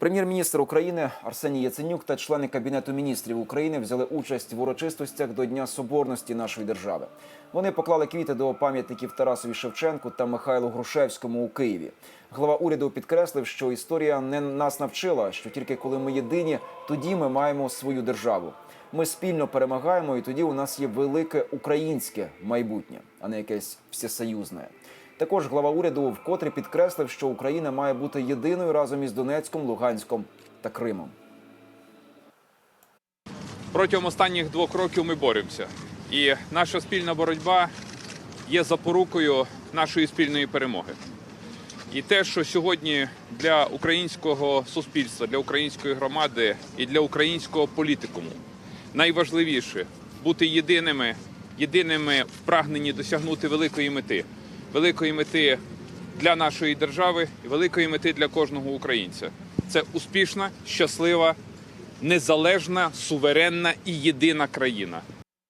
Прем'єр-міністр України Арсеній Яценюк та члени Кабінету міністрів України взяли участь в урочистостях до Дня Соборності нашої держави. Вони поклали квіти до пам'ятників Тарасові Шевченку та Михайлу Грушевському у Києві. Глава уряду підкреслив, що історія не нас навчила, що тільки коли ми єдині, тоді ми маємо свою державу. Ми спільно перемагаємо, і тоді у нас є велике українське майбутнє, а не якесь всесоюзне. Також глава уряду вкотре підкреслив, що Україна має бути єдиною разом із Донецьком, Луганськом та Кримом. Протягом останніх двох років ми боремося, і наша спільна боротьба є запорукою нашої спільної перемоги. І те, що сьогодні для українського суспільства, для української громади і для українського політикуму найважливіше бути єдиними, єдиними в прагненні досягнути великої мети, великої мети для нашої держави і великої мети для кожного українця. Це успішна, щаслива, незалежна, суверенна і єдина країна.